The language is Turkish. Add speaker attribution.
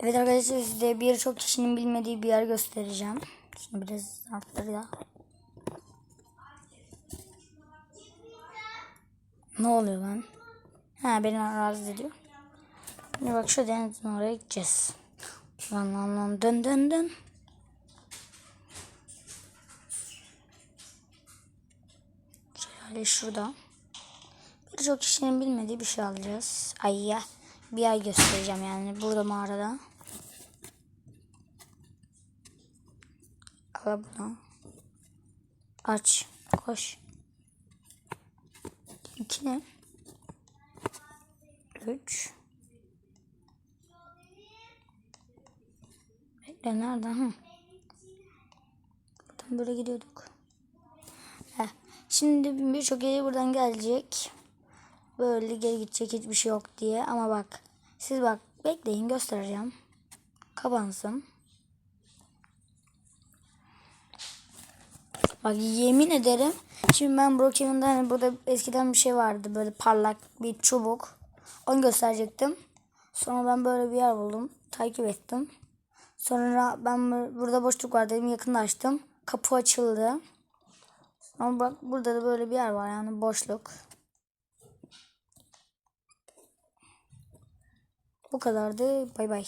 Speaker 1: Evet arkadaşlar size birçok kişinin bilmediği bir yer göstereceğim. Şimdi biraz arttır ya. Ne oluyor lan? Ha beni rahatsız ediyor. Şimdi bak şu denizin oraya gideceğiz. Lan lan lan dön dön dön. Şöyle şurada. Birçok kişinin bilmediği bir şey alacağız. Ay ya. Bir yer göstereceğim yani burada mağarada. Al bunu. Aç. Koş. İki ne? Üç. Bekle nerede? Hı. Buradan böyle gidiyorduk. Heh. Şimdi birçok yere buradan gelecek. Böyle geri gidecek hiçbir şey yok diye. Ama bak. Siz bak bekleyin göstereceğim. Kapansın. Bak yemin ederim. Şimdi ben Brookhaven'da hani burada eskiden bir şey vardı. Böyle parlak bir çubuk. Onu gösterecektim. Sonra ben böyle bir yer buldum. Takip ettim. Sonra ben bur- burada boşluk var dedim. Yakında açtım. Kapı açıldı. Ama bak burada da böyle bir yer var yani boşluk. Bu kadardı. Bay bay.